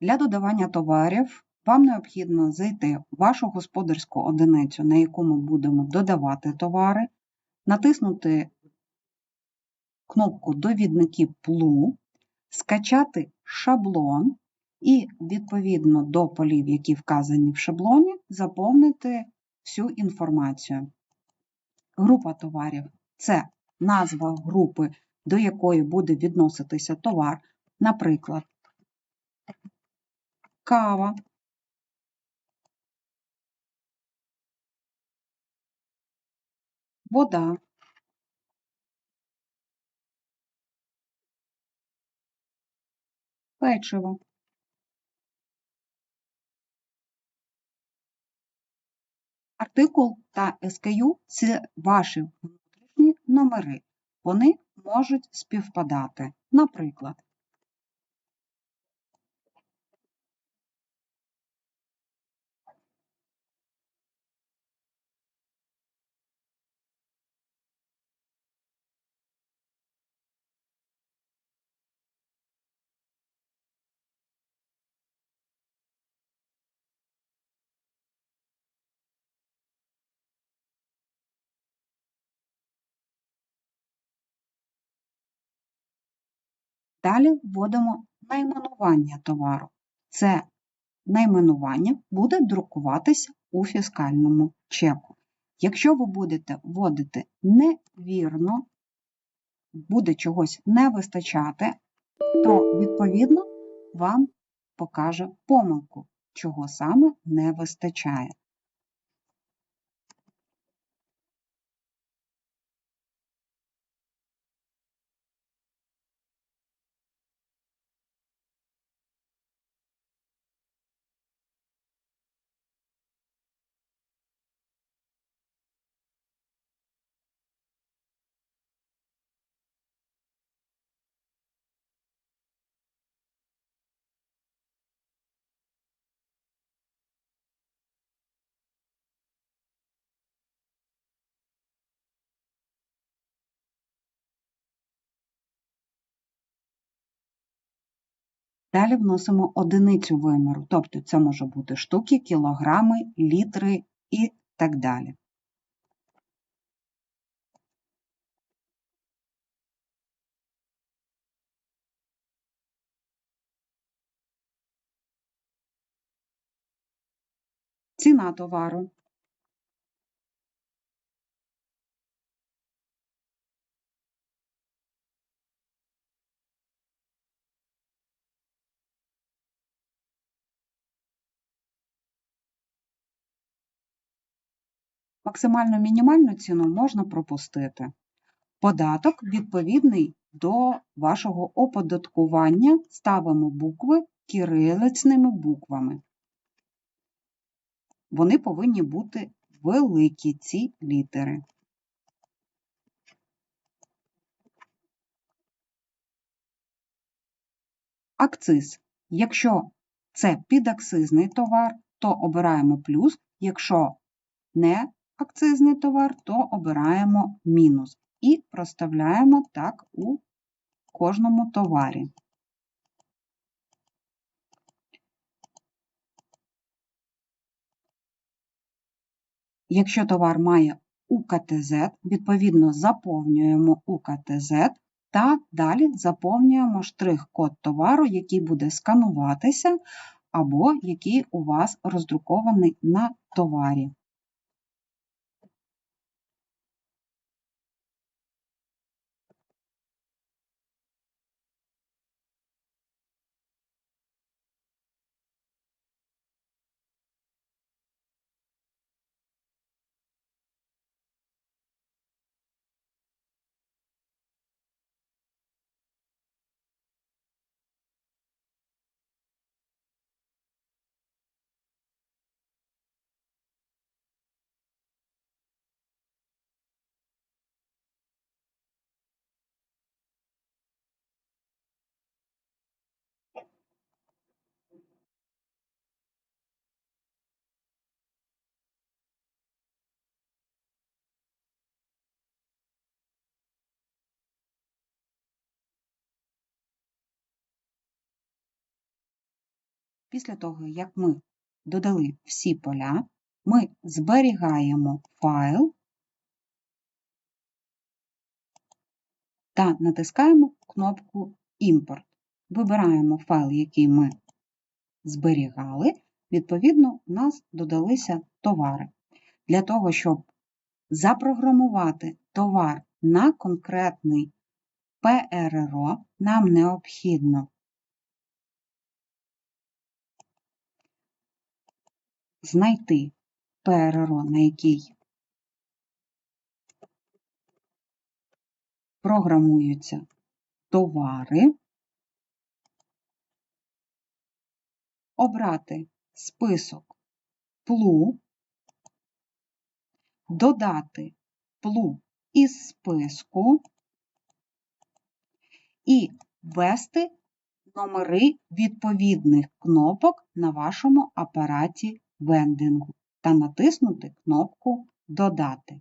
Для додавання товарів вам необхідно зайти в вашу господарську одиницю, на яку ми будемо додавати товари, натиснути кнопку Довідники ПЛУ, скачати шаблон і, відповідно до полів, які вказані в шаблоні, заповнити всю інформацію. Група товарів це назва групи, до якої буде відноситися товар, наприклад, кава. Вода. Печиво. Артикул та SKU – це ваші внутрішні номери. Вони можуть співпадати. Наприклад, Далі вводимо найменування товару. Це найменування буде друкуватися у фіскальному чеку. Якщо ви будете вводити невірно, буде чогось не вистачати, то, відповідно, вам покаже помилку, чого саме не вистачає. Далі вносимо одиницю виміру, тобто це може бути штуки, кілограми, літри і так далі. Ціна товару. Максимальну мінімальну ціну можна пропустити. Податок відповідний до вашого оподаткування ставимо букви кирилицними буквами. Вони повинні бути великі ці літери. Акциз. Якщо це підакцизний товар, то обираємо плюс, якщо не акцизний товар, то обираємо мінус і проставляємо так у кожному товарі. Якщо товар має УКТЗ, відповідно заповнюємо УКТЗ та далі заповнюємо штрих-код товару, який буде скануватися, або який у вас роздрукований на товарі. Після того, як ми додали всі поля, ми зберігаємо файл та натискаємо кнопку Імпорт. Вибираємо файл, який ми зберігали. Відповідно, у нас додалися товари. Для того, щоб запрограмувати товар на конкретний ПРРО, нам необхідно знайти ПРРО, на який програмуються товари, обрати список плу, додати плу із списку і ввести номери відповідних кнопок на вашому апараті вендингу та натиснути кнопку Додати.